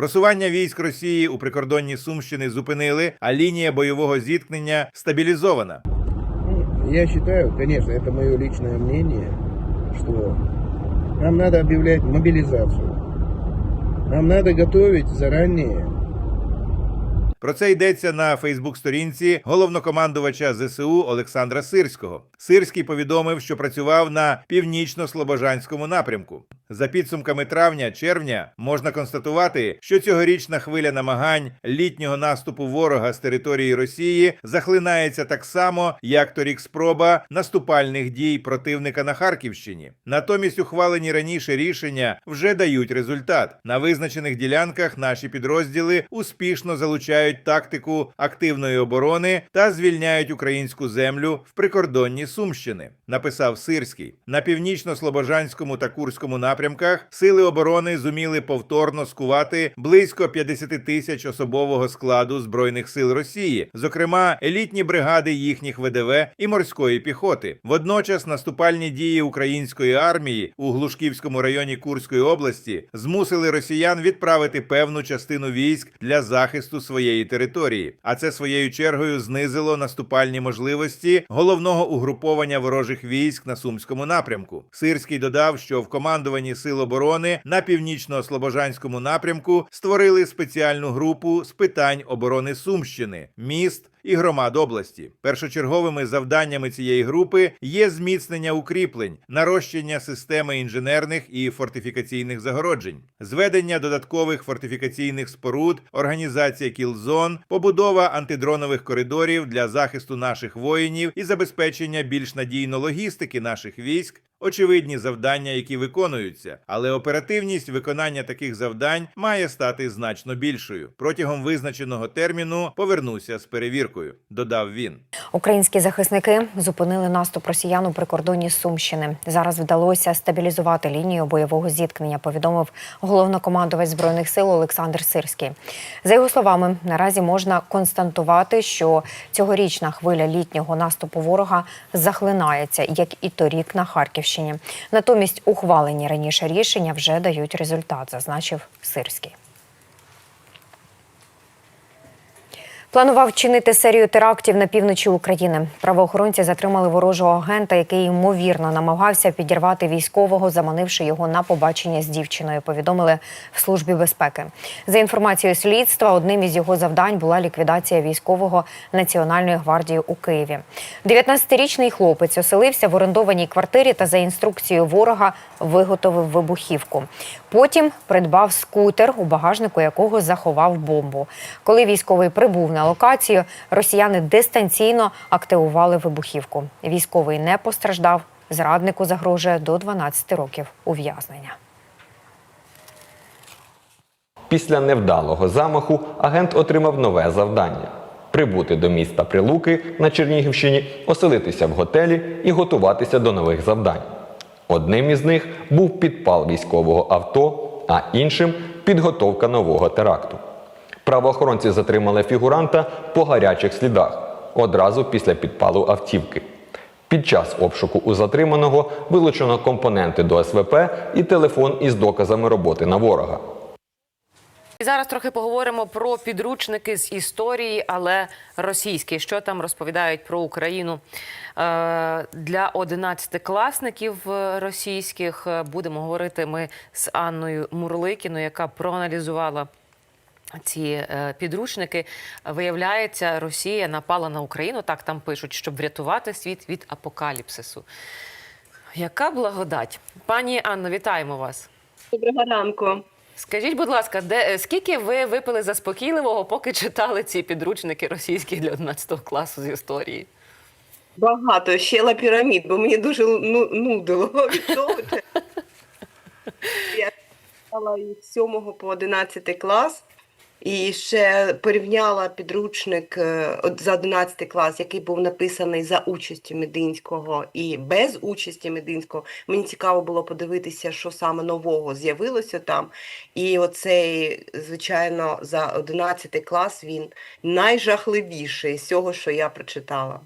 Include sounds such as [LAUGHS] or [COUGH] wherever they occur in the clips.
Просування військ Росії у прикордонні Сумщини зупинили, а лінія бойового зіткнення стабілізована. Я вважаю, звісно, це моє личне мнение, що нам надо об'являти мобілізацію. Нам треба готувати заранее Про це йдеться на Фейсбук-сторінці головнокомандувача ЗСУ Олександра Сирського. Сирський повідомив, що працював на північно-слобожанському напрямку. За підсумками травня-червня можна констатувати, що цьогорічна хвиля намагань літнього наступу ворога з території Росії захлинається так само, як торік спроба наступальних дій противника на Харківщині. Натомість ухвалені раніше рішення вже дають результат. На визначених ділянках наші підрозділи успішно залучають тактику активної оборони та звільняють українську землю в прикордонні Сумщини. Написав Сирський на північно-слобожанському та Курському напрямках. Сили оборони зуміли повторно скувати близько 50 тисяч особового складу збройних сил Росії, зокрема елітні бригади їхніх ВДВ і морської піхоти. Водночас наступальні дії української армії у Глушківському районі Курської області змусили росіян відправити певну частину військ для захисту своєї території. А це своєю чергою знизило наступальні можливості головного угруповання ворожих військ на сумському напрямку. Сирський додав, що в командуванні сил оборони на північно-слобожанському напрямку створили спеціальну групу з питань оборони Сумщини, міст і громад області. Першочерговими завданнями цієї групи є зміцнення укріплень, нарощення системи інженерних і фортифікаційних загороджень, зведення додаткових фортифікаційних споруд, організація кілзон, побудова антидронових коридорів для захисту наших воїнів і забезпечення більш надійно логістики наших військ. Очевидні завдання, які виконуються, але оперативність виконання таких завдань має стати значно більшою. Протягом визначеного терміну повернуся з перевіркою, додав він. Українські захисники зупинили наступ росіян у прикордонні Сумщини. Зараз вдалося стабілізувати лінію бойового зіткнення. Повідомив головнокомандувач збройних сил Олександр Сирський. За його словами, наразі можна констатувати, що цьогорічна хвиля літнього наступу ворога захлинається, як і торік на Харківщині. Натомість ухвалені раніше рішення вже дають результат, зазначив Сирський. Планував чинити серію терактів на півночі України. Правоохоронці затримали ворожого агента, який ймовірно намагався підірвати військового, заманивши його на побачення з дівчиною. Повідомили в службі безпеки. За інформацією слідства, одним із його завдань була ліквідація військового Національної гвардії у Києві. 19-річний хлопець оселився в орендованій квартирі та за інструкцією ворога виготовив вибухівку. Потім придбав скутер, у багажнику якого заховав бомбу. Коли військовий прибув на локацію, росіяни дистанційно активували вибухівку. Військовий не постраждав. Зраднику загрожує до 12 років ув'язнення. Після невдалого замаху агент отримав нове завдання прибути до міста Прилуки на Чернігівщині, оселитися в готелі і готуватися до нових завдань. Одним із них був підпал військового авто, а іншим підготовка нового теракту. Правоохоронці затримали фігуранта по гарячих слідах одразу після підпалу автівки. Під час обшуку у затриманого вилучено компоненти до СВП і телефон із доказами роботи на ворога. І зараз трохи поговоримо про підручники з історії, але російські. Що там розповідають про Україну Е, для 11-класників е, російських? е, Будемо говорити ми з Анною Мурликіною, яка проаналізувала. Ці е, підручники виявляється, Росія напала на Україну. Так там пишуть, щоб врятувати світ від апокаліпсису. Яка благодать, пані Анно, вітаємо вас. Доброго ранку. Скажіть, будь ласка, де е, скільки ви випили заспокійливого, поки читали ці підручники російські для 11 класу з історії? Багато ще пірамід, бо мені дуже ну, нудило від того. [LAUGHS] Я читала від 7 по 11 клас і ще порівняла підручник е, за 11 клас, який був написаний за участю Мединського і без участі Мединського. Мені цікаво було подивитися, що саме нового з'явилося там. І оцей, звичайно, за 11 клас він найжахливіший з цього, що я прочитала.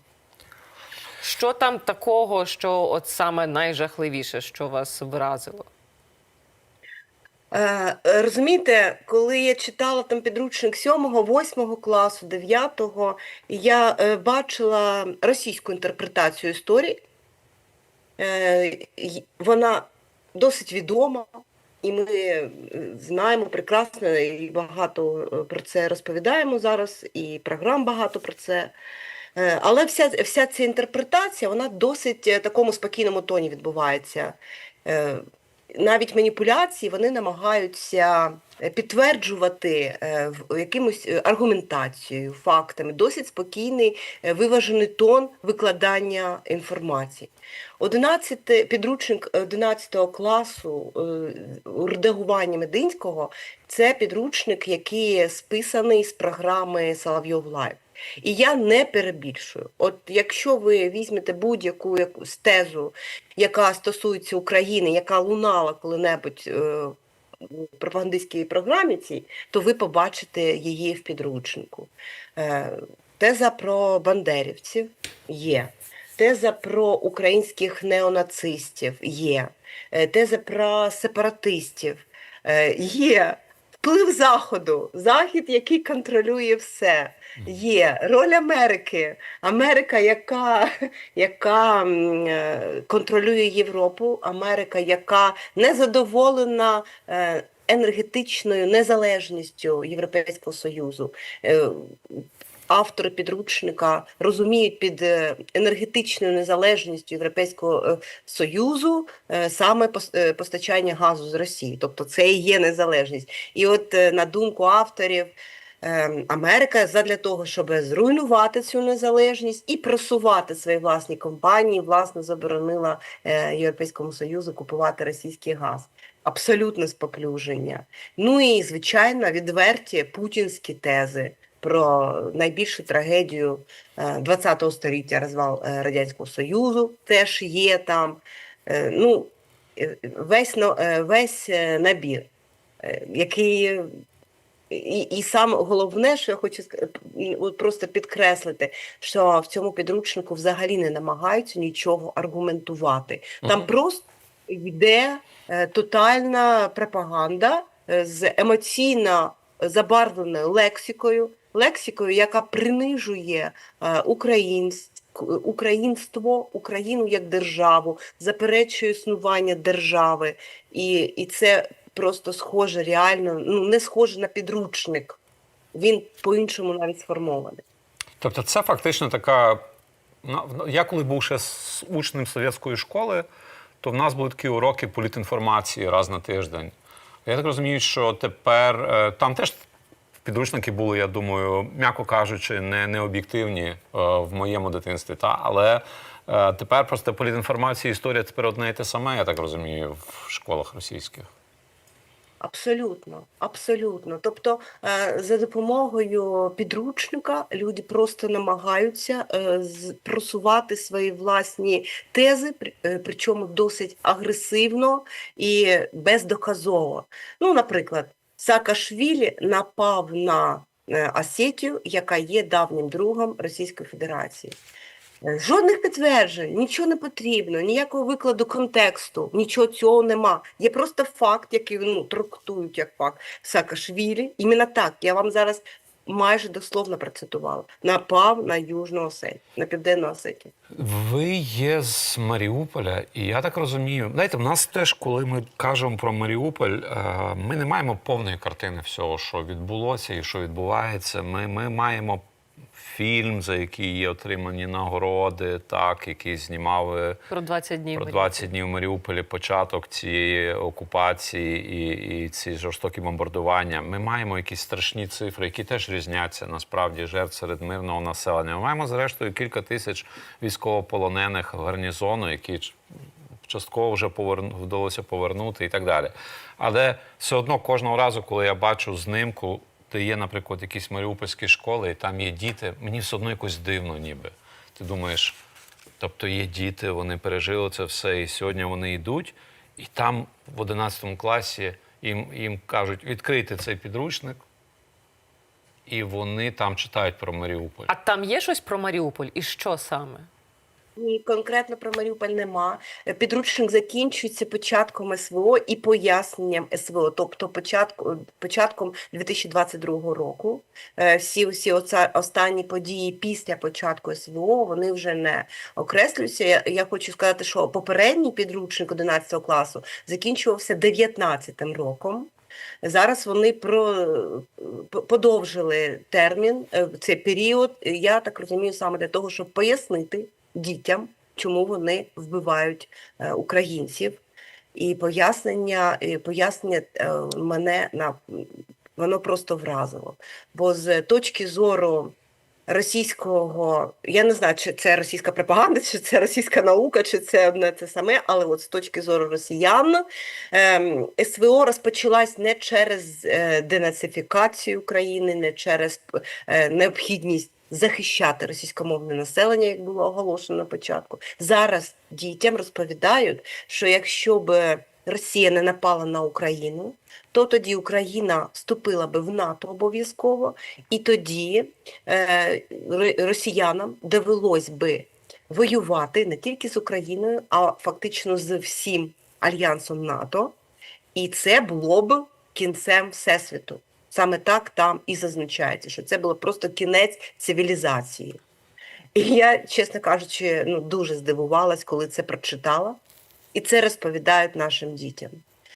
Що там такого, що от саме найжахливіше, що вас вразило? Е, е, Розумієте, коли я читала там підручник 7, 8 класу, 9, я е, бачила російську інтерпретацію історії. Вона досить відома, і ми знаємо прекрасно і багато про це розповідаємо зараз, і програм багато про це. Але вся, вся ця інтерпретація, вона досить такому спокійному тоні відбувається. Навіть маніпуляції вони намагаються е, підтверджувати е, якимось е, аргументацією, фактами, досить спокійний, виважений тон викладання інформації. 11, підручник 11 класу у редагуванні Мединського це підручник, який списаний з програми Соловйов Лайв. І я не перебільшую. От якщо ви візьмете будь-яку якусь тезу, яка стосується України, яка лунала коли-небудь е, у пропагандистській програмі цій, то ви побачите її в підручнику. Е, Теза про бандерівців є. Теза про українських неонацистів є. Е, Теза про сепаратистів є. Вплив Заходу, Захід, який контролює все. Є роль Америки. Америка, яка, яка е, контролює Європу, Америка, яка не задоволена е, енергетичною незалежністю Європейського Союзу. Автори підручника розуміють під е, енергетичною незалежністю Європейського е, Союзу е, саме постачання газу з Росії. Тобто це і є незалежність. І от на думку авторів, Америка задля того, щоб зруйнувати цю незалежність і просувати свої власні компанії, власне заборонила Європейському Союзу купувати російський газ. Абсолютне споклюження. Ну і звичайно відверті путінські тези про найбільшу трагедію е, ХХ століття розвал е, Радянського Союзу теж є там. Е, Ну, е, весь, е, весь е, набір, е, який. І, і саме головне, що я хочу просто підкреслити, що в цьому підручнику взагалі не намагаються нічого аргументувати. Там Мгм. просто йде е, тотальна пропаганда е, з емоційно забарвленою лексикою, лексикою, яка принижує е, к- українство, Україну як державу, заперечує існування держави. І, і це просто схоже реально, ну не схоже на підручник. Він по-іншому навіть сформований. Тобто, це фактично така. ну, Я коли був ще з учнем совєтської школи, то в нас були такі уроки політінформації раз на тиждень. Я так розумію, що тепер е, там теж підручники були, я думаю, м'яко кажучи, не, не об'єктивні е, в моєму дитинстві. Та? Але е, тепер просто політінформація історія тепер одне і те саме, я так розумію, в школах російських. Абсолютно, абсолютно. Тобто, е, за допомогою підручника люди просто намагаються просувати свої власні тези, причому досить агресивно і бездоказово. Ну, наприклад, Саакашвілі напав на е, Осетію, яка є давнім другом Російської Федерації. Е, Жодних підтверджень, нічого не потрібно, ніякого викладу контексту, нічого цього нема. Є просто факт, який ну, трактують як факт Саакашвілі. Іменно так, я вам зараз майже дословно процитувала. Напав на Южну Осетію, на Південну Осетію. Ви є з Маріуполя, і я так розумію. Знаєте, в нас теж, коли ми кажемо про Маріуполь, е, ми не маємо повної картини всього, що відбулося і що відбувається. Ми, ми маємо фільм, за який є отримані нагороди, так, який знімали Про 20 днів. про 20 днів в Маріуполі, початок цієї окупації і, і ці жорстокі бомбардування. Ми маємо якісь страшні цифри, які теж різняться насправді жертв серед мирного населення. Ми маємо зрештою кілька тисяч військовополонених гарнізону, які частково вже поверну, вдалося повернути і так далі. Але все одно кожного разу, коли я бачу знимку, де є, наприклад, якісь маріупольські школи, і там є діти, мені все одно якось дивно, ніби. Ти думаєш, Тобто є діти, вони пережили це все, і сьогодні вони йдуть, і там в 11 класі їм, їм кажуть, відкрийте цей підручник, і вони там читають про Маріуполь. А там є щось про Маріуполь? І що саме? Ні, конкретно про Маріуполь нема. Е, Підручник закінчується початком СВО і поясненням СВО, тобто початку, початком 2022 року. Е, Всі, оца, останні події після початку СВО вони вже не окреслюються. Я, я хочу сказати, що попередній підручник 11 класу закінчувався 19 роком. Зараз вони про, подовжили термін, е, цей період, е, я так розумію, саме для того, щоб пояснити дітям, чому вони вбивають е, українців. І пояснення, і пояснення е, мене на воно просто вразило. Бо з точки зору російського, я не знаю, чи це російська пропаганда, чи це російська наука, чи це одне те саме, але от з точки зору росіян ем, СВО розпочалась не через е, денацифікацію України, не через необхідність захищати російськомовне населення, як було оголошено на початку. Зараз дітям розповідають, що якщо б Росія не напала на Україну, то тоді Україна вступила би в НАТО обов'язково, і тоді е, росіянам довелось би воювати не тільки з Україною, а фактично з всім альянсом НАТО. І це було б кінцем Всесвіту. Саме так там і зазначається, що це було просто кінець цивілізації. І я, чесно кажучи, ну дуже здивувалась, коли це прочитала, і це розповідають нашим дітям.